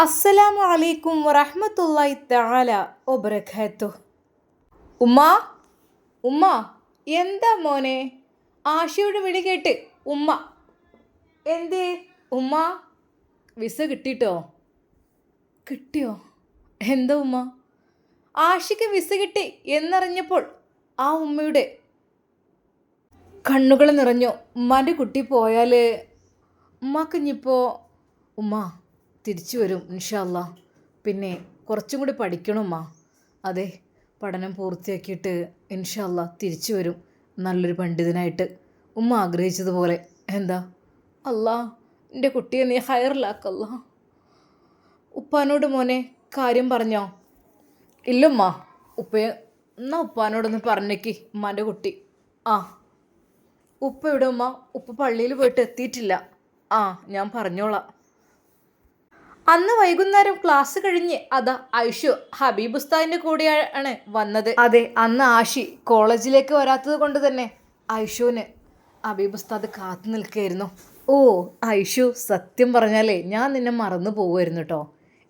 അസ്സലാമു അലൈക്കും വറഹ്മത്തുള്ളാഹി തആല ഒബ്രഖത്തു ഉമ്മ ഉമ്മ എന്താ മോനെ? ആശയുടെ വിളി കേട്ട് ഉമ്മ. എന്തേ? ഉമ്മ വിസ കിട്ടിട്ടോ? കിട്ടിയോ? എന്താ ഉമ്മ? ആശയ്ക്ക് വിസ കിട്ടി എന്നറിഞ്ഞപ്പോൾ ആ ഉമ്മയുടെ കണ്ണുകൾ നിറഞ്ഞു. ഉമ്മാന്റെ കുട്ടി പോയാൽ ഉമ്മാക്കിഞ്ഞിപ്പോ ഉമ്മ തിരിച്ചു വരും ഇൻഷല്ല പിന്നെ കുറച്ചും കൂടി പഠിക്കണമ്മാ അതെ പഠനം പൂർത്തിയാക്കിയിട്ട് ഇൻഷല്ല തിരിച്ചു വരും. നല്ലൊരു പണ്ഡിതനായിട്ട്. ഉമ്മ ആഗ്രഹിച്ചതുപോലെ. എന്താ? അല്ലാ എന്റെ കുട്ടിയെ നീ ഹയറിലാക്കല്ല. ഉപ്പാനോട് മോനെ കാര്യം പറഞ്ഞോ? ഇല്ലമ്മ ഉപ്പയെ എന്നാ ഉപ്പാനോടൊന്ന് പറഞ്ഞേക്ക് ഉമ്മാന്റെ കുട്ടി. ആ. ഉപ്പ ഇവിടെ ഉമ്മ? ഉപ്പ പള്ളിയിൽ പോയിട്ട് എത്തിയിട്ടില്ല. ആ ഞാൻ പറഞ്ഞോളാം. അന്ന് വൈകുന്നേരം ക്ലാസ് കഴിഞ്ഞ് അതാ ഐഷു ഹബീബ് ഉസ്താദിന്റെ കൂടെയാണ് വന്നത്. അതെ അന്ന് ആഷി കോളേജിലേക്ക് വരാത്തത് കൊണ്ട് തന്നെ ഐഷുവിന് ഹബീബ് ഉസ്താദ് കാത്തു നിൽക്കുകയായിരുന്നു. ഓ ഐഷു സത്യം പറഞ്ഞാലേ ഞാൻ നിന്നെ മറന്നു പോകുമായിരുന്നു കേട്ടോ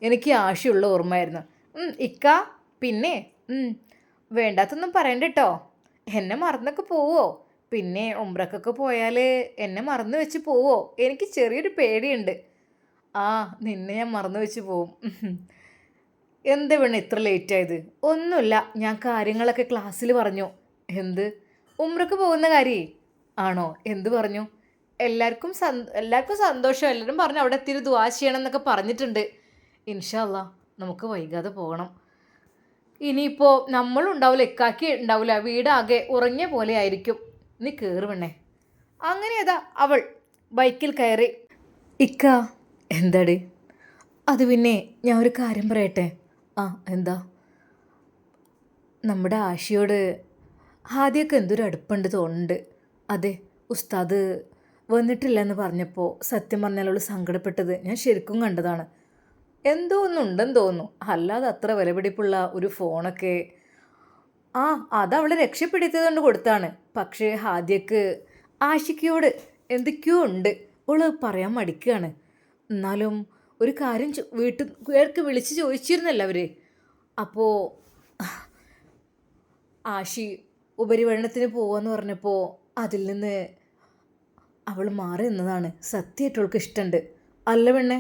എനിക്ക് ആഷിയുള്ള ഓർമ്മയായിരുന്നു. ഇക്ക പിന്നെ വേണ്ടാത്തൊന്നും പറയണ്ട കേട്ടോ എന്നെ മറന്നൊക്കെ പോവോ? പിന്നെ ഉംറക്കൊക്കെ പോയാൽ എന്നെ മറന്നു വെച്ച് പോവോ? എനിക്ക് ചെറിയൊരു പേടിയുണ്ട്. ആ നിന്നെ ഞാൻ മറന്നു വെച്ച് പോവും. എന്ത് വേണം ഇത്ര ലേറ്റ് ആയത്? ഒന്നുമില്ല ഞാൻ കാര്യങ്ങളൊക്കെ ക്ലാസ്സിൽ പറഞ്ഞു. എന്ത്? ഉമ്രക്ക് പോകുന്ന കാര്യേ? ആണോ? എന്ത് പറഞ്ഞു? എല്ലാവർക്കും എല്ലാവർക്കും സന്തോഷം. എല്ലാവരും പറഞ്ഞു അവിടെ എത്തിയൊരു ദുവാ ചെയ്യണം എന്നൊക്കെ പറഞ്ഞിട്ടുണ്ട്. ഇൻഷല്ല നമുക്ക് വൈകാതെ പോകണം. ഇനിയിപ്പോൾ നമ്മളുണ്ടാവില്ല ഇക്കാക്കി ഉണ്ടാവില്ല വീടാകെ ഉറങ്ങിയ പോലെ ആയിരിക്കും. നീ കയറുവണ്ണേ അങ്ങനെ അതാ അവൾ? ബൈക്കിൽ കയറി. ഇക്ക എന്താടി? അത് പിന്നെ ഞാൻ ഒരു കാര്യം പറയട്ടെ? ആ എന്താ? നമ്മുടെ ആശയോട് ആദ്യമൊക്കെ എന്തൊരു അടുപ്പുണ്ട് തോന്നുന്നുണ്ട്. അതെ ഉസ്താദ് വന്നിട്ടില്ല എന്ന് പറഞ്ഞപ്പോൾ സത്യം പറഞ്ഞാൽ സങ്കടപ്പെട്ടത് ഞാൻ ശരിക്കും കണ്ടതാണ്. എന്തോ ഒന്നുണ്ടെന്ന് തോന്നുന്നു. അല്ലാതെ അത്ര വിലപിടിപ്പുള്ള ഒരു ഫോണൊക്കെ. ആ അത് അവളെ രക്ഷപ്പെടുത്തിയതുകൊണ്ട് കൊടുത്താണ്. പക്ഷേ ഹാദ്യക്ക് ആഷിക്കയോട് എന്തൊക്കെയോ ഉണ്ട്. അവൾ പറയാൻ മടിക്കുകയാണ്. എന്നാലും ഒരു കാര്യം വീട്ടിൽ പേർക്ക് വിളിച്ച് ചോദിച്ചിരുന്നല്ലോ അവർ അപ്പോൾ ആഷി ഉപരിപഠനത്തിന് പോവാന്ന് പറഞ്ഞപ്പോൾ അതിൽ നിന്ന് അവൾ മാറി നിന്നതാണ്. സത്യമായിട്ട് അവൾക്ക് ഇഷ്ടമുണ്ട് അല്ല പെണ്ണെ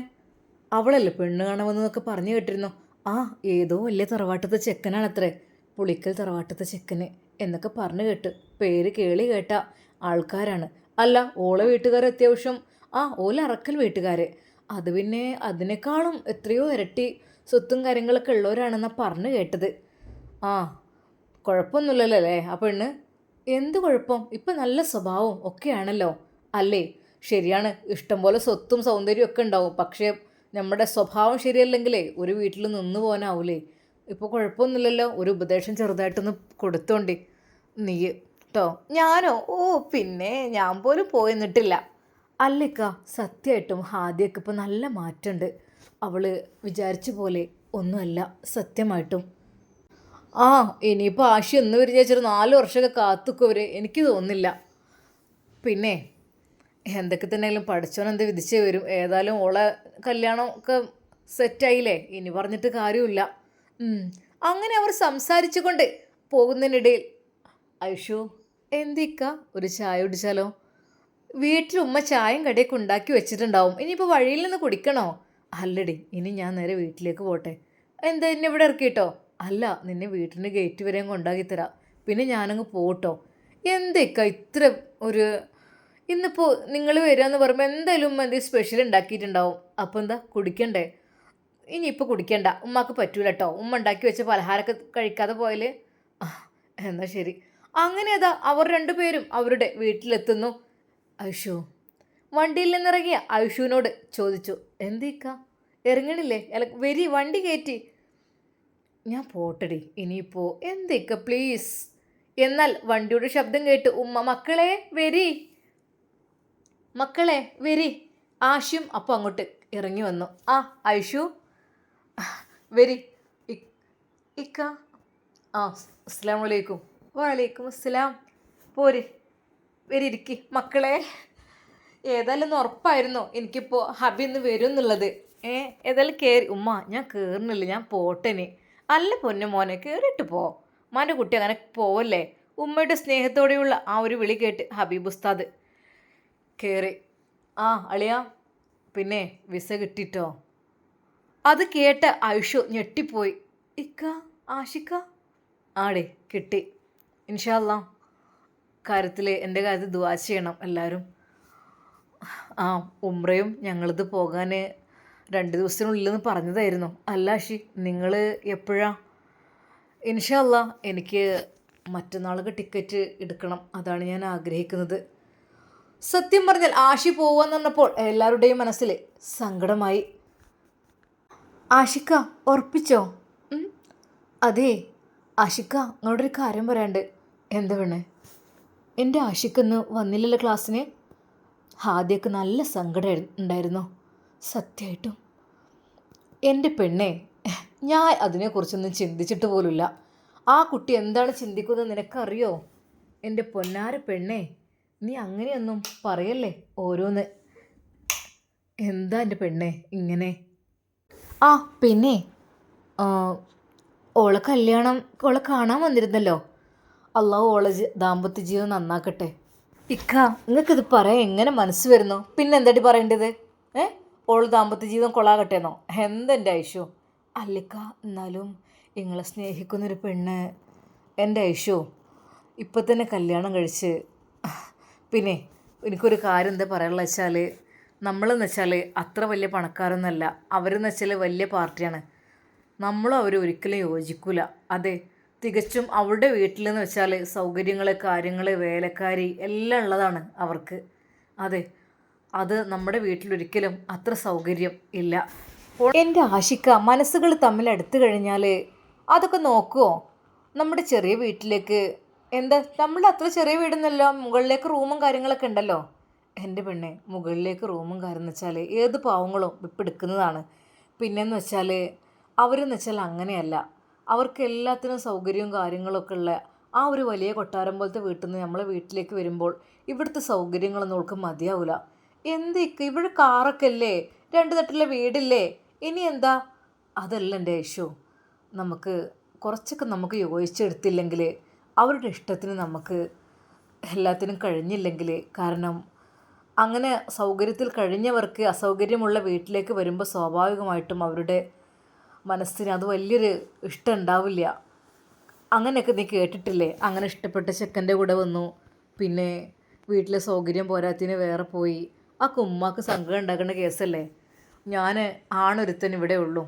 അവളല്ലേ പെണ്ണ് കാണാമെന്നൊക്കെ പറഞ്ഞു കേട്ടിരുന്നു. ആ ഏതോ വലിയ തറവാട്ടത്തെ ചെക്കനാണ് അത്രേ പുളിക്കൽ തറവാട്ടത്തെ ചെക്കന് എന്നൊക്കെ പറഞ്ഞു കേട്ട് പേര് കേളി കേട്ട ആൾക്കാരാണ്. അല്ല ഓളെ വീട്ടുകാർ അത്യാവശ്യം ആ ഓല അറക്കൽ വീട്ടുകാർ അത് പിന്നെ അതിനേക്കാളും എത്രയോ ഇരട്ടി സ്വത്തും കാര്യങ്ങളൊക്കെ ഉള്ളവരാണെന്നാണ് പറഞ്ഞു കേട്ടത്. ആ കുഴപ്പമൊന്നുമില്ലല്ലോ അല്ലേ ആ പെണ്ണ്? എന്ത് കുഴപ്പം? ഇപ്പം നല്ല സ്വഭാവം ഒക്കെയാണല്ലോ. അല്ലേ? ശരിയാണ്. ഇഷ്ടംപോലെ സ്വത്തും സൗന്ദര്യവും ഒക്കെ ഉണ്ടാവും. പക്ഷേ നമ്മുടെ സ്വഭാവം ശരിയല്ലെങ്കിലേ ഒരു വീട്ടിൽ നിന്ന് പോകാനാവൂലേ? ഇപ്പോൾ കുഴപ്പമൊന്നുമില്ലല്ലോ. ഒരു ഉപദേശം ചെറുതായിട്ടൊന്ന് കൊടുത്തോണ്ടി. നീ കേട്ടോ ഞാനോ? ഓ പിന്നെ ഞാൻ പോലും പോയി നിന്നിട്ടില്ല അല്ലേക്ക സത്യമായിട്ടും ഹാദിയക്ക് ഇപ്പം നല്ല മാറ്റമുണ്ട് അവൾ വിചാരിച്ച പോലെ ഒന്നുമല്ല സത്യമായിട്ടും. ആ ഇനിയിപ്പോൾ ആശി എന്ന് വിചാരിച്ചൊരു നാല് വർഷമൊക്കെ കാത്തുക്കവർ എനിക്ക് തോന്നില്ല പിന്നെ എന്തൊക്കെ തന്നെയാലും പഠിച്ചോൻ എന്ത് വിധിച്ചേ വരും. ഏതായാലും ഓളെ കല്യാണമൊക്കെ സെറ്റായില്ലേ ഇനി പറഞ്ഞിട്ട് കാര്യമില്ല. അങ്ങനെ അവർ സംസാരിച്ചുകൊണ്ട് പോകുന്നതിനിടയിൽ ഐഷു എന്തിക്ക? ഒരു ചായ കുടിച്ചാലോ? വീട്ടിൽ ഉമ്മ ചായം കടിയൊക്കെ ഉണ്ടാക്കി വെച്ചിട്ടുണ്ടാവും. ഇനിയിപ്പോൾ വഴിയിൽ നിന്ന് കുടിക്കണോ? അല്ലടി ഇനി ഞാൻ നേരെ വീട്ടിലേക്ക് പോട്ടെ. എന്താ എന്നെ ഇവിടെ ഇറക്കിയിട്ടോ? അല്ല നിന്നെ വീട്ടിന്റെ ഗേറ്റ് വരെയും കൊണ്ടാക്കി തരാം. പിന്നെ ഞാനങ്ങ് പോട്ടോ. എന്തേക്ക ഇത്ര ഒരു ഇന്നിപ്പോൾ നിങ്ങൾ വരികയെന്ന് പറയുമ്പോൾ എന്തായാലും ഉമ്മ എന്തെങ്കിലും സ്പെഷ്യൽ ഉണ്ടാക്കിയിട്ടുണ്ടാവും. അപ്പോൾ എന്താ? കുടിക്കണ്ടേ? ഇനിയിപ്പോൾ കുടിക്കണ്ട. ഉമ്മക്ക് പറ്റൂല കേട്ടോ ഉമ്മ ഉണ്ടാക്കി വെച്ച പലഹാരമൊക്കെ കഴിക്കാതെ പോയാൽ എന്നാൽ ശരി. അങ്ങനെ അതാ അവർ രണ്ടുപേരും അവരുടെ വീട്ടിലെത്തുന്നു. ഐഷു. വണ്ടിയിൽ നിന്നിറങ്ങിയ ഐഷുവിനോട് ചോദിച്ചു എന്തീക്ക ഇറങ്ങണില്ലേ അല്ല വരി വണ്ടി കയറ്റി. ഞാൻ പോട്ടടി ഇനിയിപ്പോൾ എന്തേക്ക പ്ലീസ് എന്നാൽ വണ്ടിയുടെ ശബ്ദം കേട്ട് ഉമ്മ മക്കളെ വരി. മക്കളെ വരി. ആഷ്യം അപ്പോൾ അങ്ങോട്ട് ഇറങ്ങി വന്നു. ആ ഐഷു. വരി ഇക്ക. ആ അസ്സാം വലൈക്കും വലൈക്കും അസ്സലാം. പോര്. വരി ഇരിക്ക് മക്കളെ. ഏതായാലും ഉറപ്പായിരുന്നു എനിക്കിപ്പോൾ ഹബി ഇന്ന് വരും എന്നുള്ളത് ഏ ഏതായാലും കയറി ഉമ്മ ഞാൻ കയറുന്നില്ല ഞാൻ പോട്ടനെ അല്ല പൊന്നു മോനെ കയറിയിട്ട് പോ. മാന്റെ കുട്ടി അങ്ങനെ പോവല്ലേ? ഉമ്മയുടെ സ്നേഹത്തോടെയുള്ള ആ ഒരു വിളി കേട്ട് ഹബീബ് ഉസ്താദ് കയറി ആ അളിയ പിന്നെ വിസ കിട്ടിട്ടോ? അത് കേട്ട ഐഷു ഞെട്ടിപ്പോയി. ഇക്ക ആഷിക്ക? ആടെ കിട്ടി. ഇൻഷാല്ല കാര്യത്തിൽ എന്റെ കാര്യത്തിൽ ദുവാ ചെയ്യണം എല്ലാവരും ആ ഉമ്രയും ഞങ്ങളിത് പോകാൻ രണ്ട് ദിവസത്തിനുള്ളിൽ നിന്ന് പറഞ്ഞതായിരുന്നു. അല്ല ഷി നിങ്ങൾ എപ്പോഴാ? ഇൻഷല്ല എനിക്ക് മറ്റന്നാൾക്ക് ടിക്കറ്റ് എടുക്കണം. അതാണ് ഞാൻ ആഗ്രഹിക്കുന്നത്. സത്യം പറഞ്ഞാൽ ആഷി പോവാന്ന് പറഞ്ഞപ്പോൾ എല്ലാവരുടെയും മനസ്സിൽ സങ്കടമായി. ആഷിക്ക ഉറപ്പിച്ചോ. അതെ ആഷിക്ക നിങ്ങളോടൊരു കാര്യം പറയാണ്ട് എന്താ വേണേ എന്റെ ആഷിക്കൊന്ന് വന്നില്ലല്ലോ ക്ലാസ്സിന്. ആദ്യമൊക്കെ നല്ല സങ്കടം ഉണ്ടായിരുന്നു. സത്യമായിട്ടും എന്റെ പെണ്ണെ ഞാൻ അതിനെക്കുറിച്ചൊന്നും ചിന്തിച്ചിട്ട് പോലുമില്ല. ആ കുട്ടി എന്താണ് ചിന്തിക്കുന്നത് നിനക്കറിയോ? എന്റെ പൊന്നാര പെണ്ണെ നീ അങ്ങനെയൊന്നും പറയല്ലേ ഓരോന്ന്? എന്താ എന്റെ പെണ്ണെ ഇങ്ങനെ? ആ പിന്നെ ഓളെ കല്യാണം ഓളെ കാണാൻ വന്നിരുന്നല്ലോ. അള്ളാഹു ഓളെ ദാമ്പത്യ ജീവിതം നന്നാക്കട്ടെ. ഇക്ക നിങ്ങൾക്കിത് പറയാൻ എങ്ങനെ മനസ്സ് വരുന്നു? പിന്നെ എന്താടി പറയേണ്ടത്? ഏ? ഓൾ ദാമ്പത്യ ജീവിതം കൊള്ളാകട്ടെ എന്നോ എന്തെന്റെ ഐഷു അല്ലിക്ക എന്നാലും നിങ്ങളെ സ്നേഹിക്കുന്നൊരു പെണ്ണ് എന്റെ ഐഷു ഇപ്പം തന്നെ കല്യാണം കഴിച്ച് പിന്നെ എനിക്കൊരു കാര്യം എന്താ പറയാനുള്ള വെച്ചാൽ നമ്മളെന്ന് വെച്ചാൽ അത്ര വലിയ പണക്കാരൊന്നുമല്ല. അവരെന്ന് വെച്ചാൽ വലിയ പാർട്ടിയാണ്. നമ്മളും അവർ ഒരിക്കലും യോജിക്കൂല. അതെ തികച്ചും അവരുടെ വീട്ടിലെന്ന് വെച്ചാൽ സൗകര്യങ്ങൾ കാര്യങ്ങൾ വേലക്കാരി എല്ലാം ഉള്ളതാണ് അവർക്ക്. അതെ അത് നമ്മുടെ വീട്ടിലൊരിക്കലും അത്ര സൗകര്യം ഇല്ല. എന്റെ ആശിക്ക മനസ്സുകൾ തമ്മിൽ അടുത്ത് കഴിഞ്ഞാൽ അതൊക്കെ നോക്കുമോ നമ്മുടെ ചെറിയ വീട്ടിലേക്ക് എന്താ നമ്മുടെ അത്ര ചെറിയ വീടൊന്നുമല്ലോ മുകളിലേക്ക് റൂമും കാര്യങ്ങളൊക്കെ ഉണ്ടല്ലോ. എന്റെ പെണ്ണെ മുകളിലേക്ക് റൂമും കാര്യം എന്ന് വെച്ചാൽ ഏത് പാവങ്ങളും ഇപ്പം എടുക്കുന്നതാണ്. പിന്നെന്ന് വെച്ചാൽ അവരെന്ന് വെച്ചാൽ അങ്ങനെയല്ല. അവർക്ക് എല്ലാത്തിനും സൗകര്യവും കാര്യങ്ങളൊക്കെ ഉള്ള ആ ഒരു വലിയ കൊട്ടാരം പോലത്തെ വീട്ടിൽ നിന്ന് നമ്മളെ വീട്ടിലേക്ക് വരുമ്പോൾ ഇവിടുത്തെ സൗകര്യങ്ങളൊന്നും അവൾക്ക് മതിയാവില്ല എന്തൊക്കെ? ഇവിടെ കാറൊക്കെ അല്ലേ? രണ്ട് തട്ടിലെ വീടില്ലേ? ഇനി എന്താ? അതല്ല എന്റെ യേശു. നമുക്ക് കുറച്ചൊക്കെ നമുക്ക് യോജിച്ചെടുത്തില്ലെങ്കിൽ അവരുടെ ഇഷ്ടത്തിന് നമുക്ക് എല്ലാത്തിനും കഴിഞ്ഞില്ലെങ്കിൽ കാരണം അങ്ങനെ സൗകര്യത്തിൽ കഴിഞ്ഞവർക്ക് അസൗകര്യമുള്ള വീട്ടിലേക്ക് വരുമ്പോൾ സ്വാഭാവികമായിട്ടും അവരുടെ മനസ്സിന് അത് വലിയൊരു ഇഷ്ടം ഉണ്ടാവില്ല. അങ്ങനെയൊക്കെ നീ കേട്ടിട്ടില്ലേ? അങ്ങനെ ഇഷ്ടപ്പെട്ട ചെക്കന്റെ കൂടെ വന്നു. പിന്നെ വീട്ടിലെ സൗകര്യം പോരാത്തിന് വേറെ പോയി. ആ കുമ്മാക്ക് സങ്കടം ഉണ്ടാക്കുന്ന കേസല്ലേ? ഞാൻ ആണൊരുത്തൻ ഇവിടെ ഉള്ളൂ.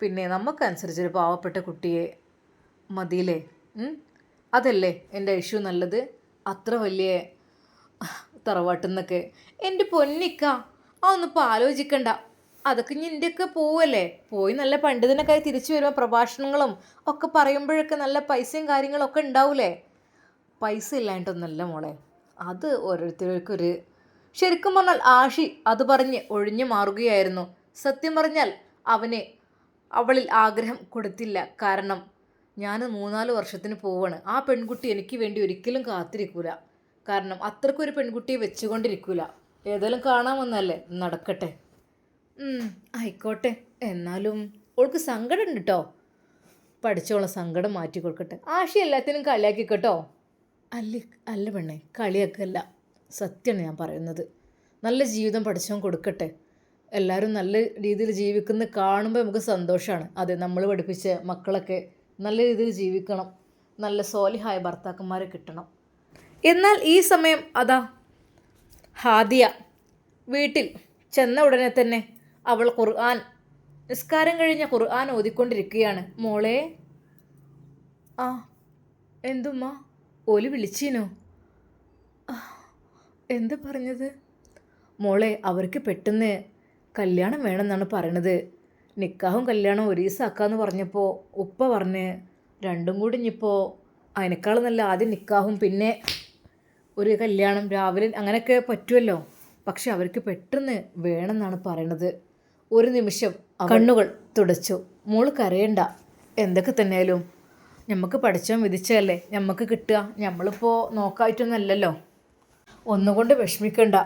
പിന്നെ നമുക്കനുസരിച്ചൊരു പാവപ്പെട്ട കുട്ടിയെ മതിയില്ലേ? അതല്ലേ എന്റെ ഇഷ്യൂ നല്ലത്? അത്ര വലിയ തറവാട്ടെന്നൊക്കെ. എന്റെ പൊന്നിക്ക അതൊന്നിപ്പോൾ ആലോചിക്കണ്ട. അതൊക്കെ ഇനി ഇന്ത്യയ്ക്ക് പോവല്ലേ? പോയി നല്ല പണ്ഡിതനൊക്കെ തിരിച്ചു വരുമ്പോൾ പ്രഭാഷണങ്ങളും ഒക്കെ പറയുമ്പോഴൊക്കെ നല്ല പൈസയും കാര്യങ്ങളൊക്കെ ഉണ്ടാവൂലേ? പൈസ ഇല്ലായിട്ടൊന്നല്ല മോളെ. അത് ഓരോരുത്തർക്കൊരു ശരിക്കും പറഞ്ഞാൽ ആഷി അത് പറഞ്ഞ് ഒഴിഞ്ഞു മാറുകയായിരുന്നു. സത്യം പറഞ്ഞാൽ അവന് അവളിൽ ആഗ്രഹം കൊടുത്തില്ല. കാരണം ഞാൻ മൂന്നാൽ വർഷത്തിന് പോവാണ്. ആ പെൺകുട്ടി എനിക്ക് വേണ്ടി ഒരിക്കലും കാത്തിരിക്കൂല. കാരണം അത്രക്കൊരു പെൺകുട്ടിയെ വെച്ചുകൊണ്ടിരിക്കൂല. ഏതായാലും കാണാമെന്നല്ലേ നടക്കട്ടെ. ആയിക്കോട്ടെ. എന്നാലും ഓൾക്ക് സങ്കടം ഉണ്ട് കേട്ടോ പഠിച്ചോളം സങ്കടം മാറ്റി കൊടുക്കട്ടെ. ആഷി എല്ലാത്തിനും കളിയാക്കി കേട്ടോ അല്ല അല്ല പെണ്ണെ കളിയാക്കല്ല. സത്യമാണ് ഞാൻ പറയുന്നത്. നല്ല ജീവിതം പഠിച്ചവൻ കൊടുക്കട്ടെ. എല്ലാവരും നല്ല രീതിയിൽ ജീവിക്കുന്ന കാണുമ്പോൾ നമുക്ക് സന്തോഷമാണ് അതെ നമ്മൾ പഠിപ്പിച്ച മക്കളൊക്കെ നല്ല രീതിയിൽ ജീവിക്കണം. നല്ല സോലിഹായ ഭർത്താക്കന്മാരെ കിട്ടണം. എന്നാൽ ഈ സമയം അതാ ഹാദിയ വീട്ടിൽ ചെന്ന ഉടനെ തന്നെ അവൾ ഖുർആൻ നിസ്കാരം കഴിഞ്ഞ ഖുർആൻ ഓതിക്കൊണ്ടിരിക്കുകയാണ്. മോളെ ആ എന്തുമ്മ? ഓൽ വിളിച്ചീനോ. എന്ത് പറഞ്ഞത്? മോളെ അവർക്ക് പെട്ടെന്ന് കല്യാണം വേണമെന്നാണ് പറയണത്. നിക്കാഹും കല്യാണവും ഒരു ദിവസമാക്കാമെന്ന് പറഞ്ഞപ്പോൾ ഉപ്പ പറഞ്ഞ് രണ്ടും കൂടി ഇനിയിപ്പോൾ അതിനേക്കാളും നല്ല ആദ്യം നിക്കാഹും പിന്നെ ഒരു കല്യാണം രാവിലെ അങ്ങനെയൊക്കെ പറ്റുമല്ലോ പക്ഷെ അവർക്ക് പെട്ടെന്ന് വേണമെന്നാണ് പറയണത്. ഒരു നിമിഷം കണ്ണുകൾ തുടച്ചു. മോൾ കരയണ്ട. എന്തൊക്കെ തന്നെയാലും? നമുക്ക് പഠിച്ചോ വിധിച്ചല്ലേ നമുക്ക് കിട്ടുക. നമ്മളിപ്പോൾ നോക്കായിട്ടൊന്നല്ലല്ലോ ഒന്നുകൊണ്ട് വിഷമിക്കണ്ട.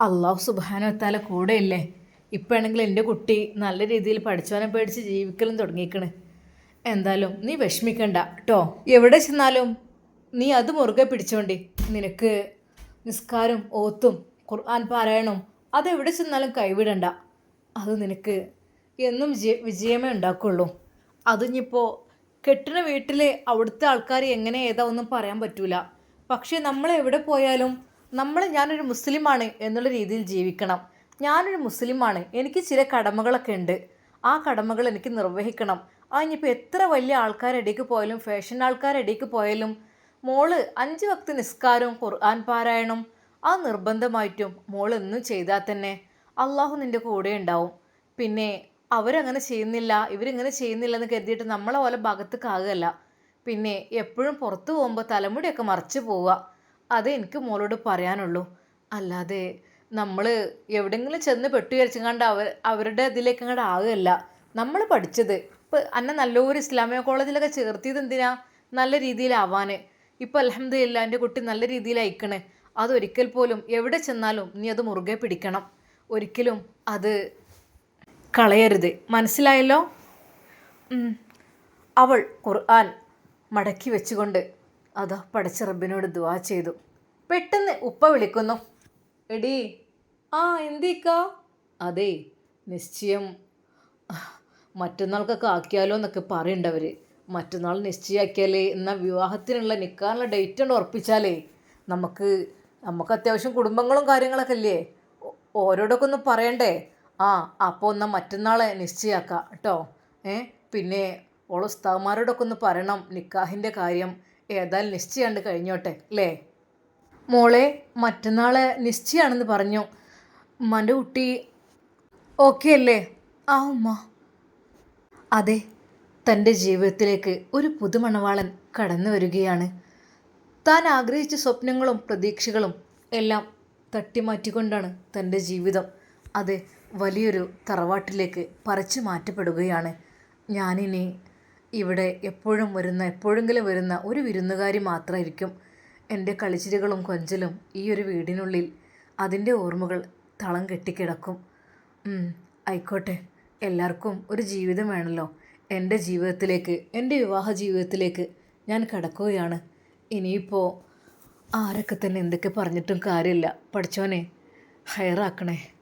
അള്ളാഹു സുബാനത്താല കൂടെയില്ലേ? ഇപ്പോഴാണെങ്കിൽ എന്റെ കുട്ടി നല്ല രീതിയിൽ പഠിച്ചവനെ പേടിച്ച് ജീവിക്കലും തുടങ്ങിക്കണ് എന്തായാലും നീ വിഷമിക്കണ്ട കേട്ടോ എവിടെ ചെന്നാലും നീ അത് മുറുകെ പിടിച്ചോണ്ടി. നിനക്ക് നിസ്കാരം ഓത്തും ഖുർആൻ പാരായണം അതെവിടെ ചെന്നാലും കൈവിടണ്ട. അത് നിനക്ക് എന്നും വിജയ വിജയമേ ഉണ്ടാക്കുള്ളൂ. അതിനിപ്പോൾ കെട്ടിന വീട്ടിൽ അവിടുത്തെ ആൾക്കാർ എങ്ങനെ ഏതാ ഒന്നും പറയാൻ പറ്റൂല. പക്ഷേ നമ്മൾ എവിടെ പോയാലും നമ്മൾ ഞാനൊരു മുസ്ലിമാണ് എന്നുള്ള രീതിയിൽ ജീവിക്കണം. ഞാനൊരു മുസ്ലിമാണ്. എനിക്ക് ചില കടമകളൊക്കെ ഉണ്ട്. ആ കടമകൾ എനിക്ക് നിർവഹിക്കണം. ആ ഇനിയിപ്പോൾ എത്ര വലിയ ആൾക്കാരടിക്ക് പോയാലും ഫാഷൻ ആൾക്കാരടിക്ക് പോയാലും മോൾ അഞ്ച് വക്ത നിസ്കാരവും ഖുർആൻ പാരായണം ആ നിർബന്ധമായിട്ടും മോൾ എന്നും ചെയ്താൽ തന്നെ അള്ളാഹു നിന്റെ കൂടെ ഉണ്ടാവും. പിന്നെ അവരങ്ങനെ ചെയ്യുന്നില്ല ഇവരിങ്ങനെ ചെയ്യുന്നില്ല എന്ന് കരുതിയിട്ട് നമ്മളെ പോലെ ഭാഗത്ത് കാകല്ല പിന്നെ എപ്പോഴും പുറത്തു പോകുമ്പോൾ തലമുടിയൊക്കെ മറച്ചു പോവുക. അത് എനിക്ക് മോളോട് പറയാനുള്ളൂ. അല്ലാതെ നമ്മൾ എവിടെയെങ്കിലും ചെന്ന് പെട്ടു വിചാരിച്ചങ്ങാണ്ട് അവർ അവരുടെ ഇതിലേക്ക് അങ്ങോട്ട് ആകുകയല്ല. നമ്മൾ പഠിച്ചത്. ഇപ്പോൾ അന്നെ നല്ലൊരു ഇസ്ലാമിക കോളേജിലൊക്കെ ചേർത്തിയത് എന്തിനാ? നല്ല രീതിയിലാവാൻ ഇപ്പോൾ അലഹമ്മദില്ല എന്റെ കുട്ടി നല്ല രീതിയിൽ അയക്കണേ. അതൊരിക്കൽ പോലും എവിടെ ചെന്നാലും നീ അത് മുറുകെ പിടിക്കണം. ഒരിക്കലും അത് കളയരുത്. മനസ്സിലായല്ലോ? അവൾ ഖുർആൻ മടക്കി വെച്ചുകൊണ്ട് അതാ പടച്ച റബ്ബിനോട് ദുവാ ചെയ്തു. പെട്ടെന്ന് ഉപ്പ വിളിക്കുന്നു. എടി ആ എന്തേക്കാ? അതെ നിശ്ചയം. മറ്റന്നാൾക്കൊക്കെ ആക്കിയാലോ എന്നൊക്കെ പറയണ്ടവർ മറ്റന്നാൾ നിശ്ചയമാക്കിയാലേ എന്നാൽ വിവാഹത്തിനുള്ള നിൽക്കാനുള്ള ഡേറ്റ് കൊണ്ട് ഉറപ്പിച്ചാലേ? നമുക്ക് നമുക്ക് അത്യാവശ്യം കുടുംബങ്ങളും കാര്യങ്ങളൊക്കെ ഇല്ലേ? ഓ- ഓരോടൊക്കെ ഒന്ന് പറയണ്ടേ? ആ അപ്പോൾ എന്നാൽ മറ്റന്നാളെ നിശ്ചയാക്കാം കേട്ടോ ഏ പിന്നെ ഓളെ ഉസ്താവ്മാരോടൊക്കെ ഒന്ന് പറയണം നിക്കാഹിന്റെ കാര്യം. ഏതായാലും നിശ്ചയാണ്ട് കഴിഞ്ഞോട്ടെ അല്ലേ മോളെ മറ്റന്നാളെ നിശ്ചയാണെന്ന് പറഞ്ഞു. ഉമ്മാന്റെ കുട്ടി ഓക്കെ അല്ലേ? ആ ഉമ്മ. അതെ തന്റെ ജീവിതത്തിലേക്ക് ഒരു പുതുമണവാളൻ കടന്നു വരികയാണ് താൻ ആഗ്രഹിച്ച സ്വപ്നങ്ങളും പ്രതീക്ഷകളും എല്ലാം തട്ടിമാറ്റിക്കൊണ്ടാണ് തന്റെ ജീവിതം. അത് വലിയൊരു തറവാട്ടിലേക്ക് പറിച്ചു മാറ്റപ്പെടുകയാണ്. ഞാനിനി ഇവിടെ എപ്പോഴും വരുന്ന എപ്പോഴെങ്കിലും വരുന്ന ഒരു വിരുന്നുകാരി മാത്രമായിരിക്കും എന്റെ കളിച്ചിരികളും കൊഞ്ചലും ഈ ഒരു വീടിനുള്ളിൽ അതിന്റെ ഓർമ്മകൾ തളം കെട്ടിക്കിടക്കും. ആയിക്കോട്ടെ. എല്ലാവർക്കും ഒരു ജീവിതം വേണമല്ലോ എന്റെ ജീവിതത്തിലേക്ക് എന്റെ വിവാഹ ജീവിതത്തിലേക്ക് ഞാൻ കിടക്കുകയാണ്. ഇനിയിപ്പോൾ ആരൊക്കെ തന്നെ എന്തൊക്കെ പറഞ്ഞിട്ടും കാര്യമില്ല. പഠിച്ചോനെ ഹയറാക്കണേ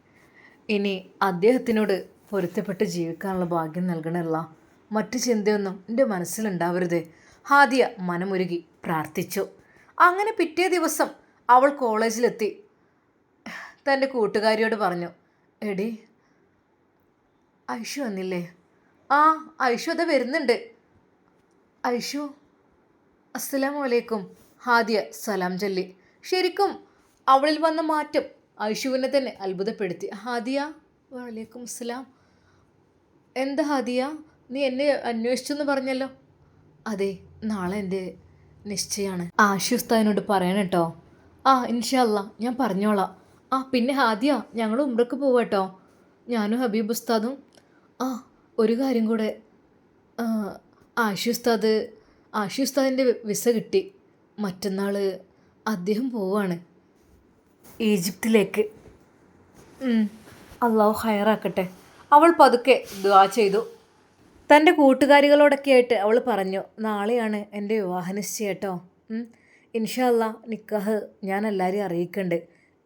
ഇനി അദ്ദേഹത്തിനോട് പൊരുത്തപ്പെട്ട് ജീവിക്കാനുള്ള ഭാഗ്യം നൽകണമല്ല മറ്റു ചിന്തയൊന്നും എന്റെ മനസ്സിലുണ്ടാവരുത്. ഹാദിയ മനമുരുകി പ്രാർത്ഥിച്ചു. അങ്ങനെ പിറ്റേ ദിവസം അവൾ കോളേജിലെത്തി. തന്റെ കൂട്ടുകാരിയോട് പറഞ്ഞു എടി ഐഷു വന്നില്ലേ? ആ ഐഷു അത് വരുന്നുണ്ട്. ഐഷു അസ്സലാമു അലൈക്കും. ഹാദിയ സലാം ചൊല്ലി. ശരിക്കും അവളിൽ വന്ന മാറ്റം ഐഷുവിനെ തന്നെ അത്ഭുതപ്പെടുത്തി. ഹാദിയ വലൈക്കും സലാം. എന്താ ഹാദിയ? നീ എന്നെ അന്വേഷിച്ചു എന്ന് പറഞ്ഞല്ലോ? അതെ നാളെ എന്റെ നിശ്ചയമാണ് ആശുസ്താദിനോട് പറയണം കേട്ടോ. ആ ഇൻഷല്ല ഞാൻ പറഞ്ഞോളാം. ആ പിന്നെ ഹാദിയ ഞങ്ങൾ ഉമ്രക്ക് പോവാട്ടോ ഞാനും ഹബീബ് ഉസ്താദും. ആ ഒരു കാര്യം കൂടെ ആ, ആഷി ഉസ്താദ് ആഷി ഉസ്താദിന്റെ വിസ കിട്ടി. മറ്റന്നാൾ അദ്ദേഹം പോവാണ്. ഈജിപ്തിലേക്ക്. അള്ളാഹു ഹയറാക്കട്ടെ. അവൾ പതുക്കെ ദ്വാ ചെയ്തു. തന്റെ കൂട്ടുകാരികളോടൊക്കെ ആയിട്ട് അവൾ പറഞ്ഞു നാളെയാണ് എന്റെ വിവാഹ നിശ്ചയം കേട്ടോ ഇൻഷല്ല നിക്കാഹ് ഞാൻ എല്ലാവരെയും അറിയിക്കുന്നുണ്ട്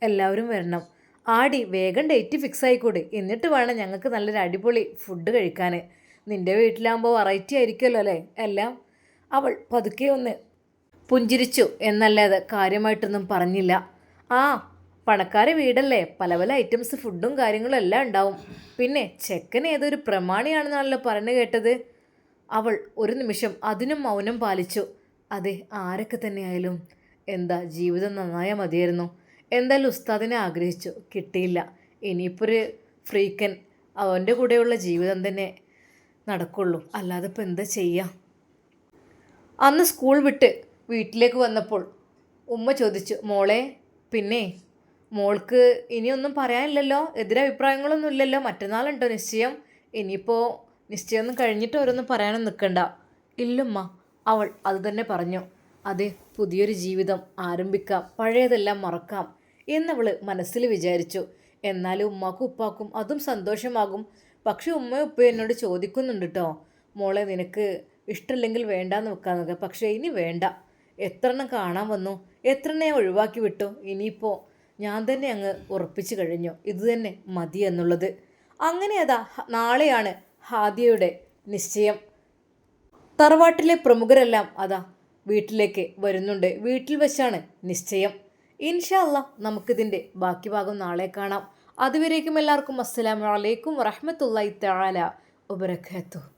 എല്ലാവരും വരണം. ആടി വേഗം ഡേറ്റ് ഫിക്സ് ആയിക്കൂടെ. എന്നിട്ട് വേണം ഞങ്ങൾക്ക് നല്ലൊരു അടിപൊളി ഫുഡ് കഴിക്കാൻ നിന്റെ വീട്ടിലാകുമ്പോൾ വെറൈറ്റി ആയിരിക്കുമല്ലോ അല്ലേ? എല്ലാം. അവൾ പതുക്കെ ഒന്ന് പുഞ്ചിരിച്ചു എന്നല്ലാതെ കാര്യമായിട്ടൊന്നും പറഞ്ഞില്ല. ആ പണക്കാരെ വീടല്ലേ? പല പല ഐറ്റംസ് ഫുഡും കാര്യങ്ങളും എല്ലാം ഉണ്ടാവും. പിന്നെ ചെക്കൻ ഏതൊരു പ്രമാണിയാണെന്നാണല്ലോ പറഞ്ഞു കേട്ടത്. അവൾ ഒരു നിമിഷം അതിനും മൗനം പാലിച്ചു. അതെ ആരൊക്കെ തന്നെയായാലും എന്താ ജീവിതം നന്നായാൽ മതിയായിരുന്നു. എന്തായാലും ഉസ്താദിനെ ആഗ്രഹിച്ചു. കിട്ടിയില്ല. ഇനിയിപ്പോൾ ഒരു ഫ്രീക്കൻ അവന്റെ കൂടെയുള്ള ജീവിതം തന്നെ നടക്കുള്ളൂ. അല്ലാതെ ഇപ്പം എന്താ ചെയ്യുക അന്ന് സ്കൂൾ വിട്ട് വീട്ടിലേക്ക് വന്നപ്പോൾ ഉമ്മ ചോദിച്ചു മോളെ പിന്നെ മോൾക്ക് ഇനിയൊന്നും പറയാനില്ലല്ലോ എതിരഭിപ്രായങ്ങളൊന്നും ഇല്ലല്ലോ മറ്റന്നാളുണ്ടോ നിശ്ചയം? ഇനിയിപ്പോൾ നിശ്ചയമൊന്നും കഴിഞ്ഞിട്ട് ഓരോന്നും പറയാനൊന്നും നിൽക്കണ്ട ഇല്ലുമ്മ അവൾ അത് തന്നെ പറഞ്ഞു. അതെ പുതിയൊരു ജീവിതം ആരംഭിക്കാം പഴയതെല്ലാം മറക്കാം എന്നവൾ മനസ്സിൽ വിചാരിച്ചു. എന്നാലും ഉമ്മാക്കും ഉപ്പാക്കും അതും സന്തോഷമാകും. പക്ഷെ ഉമ്മയും ഉപ്പയും എന്നോട് ചോദിക്കുന്നുണ്ട് കേട്ടോ മോളെ നിനക്ക് ഇഷ്ടമില്ലെങ്കിൽ വേണ്ടാന്ന് വെക്കാന്നൊക്കെ. പക്ഷേ ഇനി വേണ്ട. എത്ര എണ്ണം കാണാൻ വന്നു? എത്ര എണ്ണം ഒഴിവാക്കി വിട്ടു? ഇനിയിപ്പോൾ ഞാൻ തന്നെ അങ്ങ് ഉറപ്പിച്ചു കഴിഞ്ഞു. ഇത് തന്നെ മതി എന്നുള്ളത്. അങ്ങനെ അതാ നാളെയാണ് ഹാദിയയുടെ നിശ്ചയം. തറവാട്ടിലെ പ്രമുഖരെല്ലാം അതാ വീട്ടിലേക്ക് വരുന്നുണ്ട്. വീട്ടിൽ വെച്ചാണ് നിശ്ചയം. ഇൻഷാ അല്ലാ നമുക്കിതിന്റെ ബാക്കി ഭാഗം നാളെ കാണാം. അതുവരേക്കും എല്ലാവർക്കും അസ്സലാമു അലൈക്കും വറഹ്മത്തുള്ളാഹി തആല വബറകാതുഹു.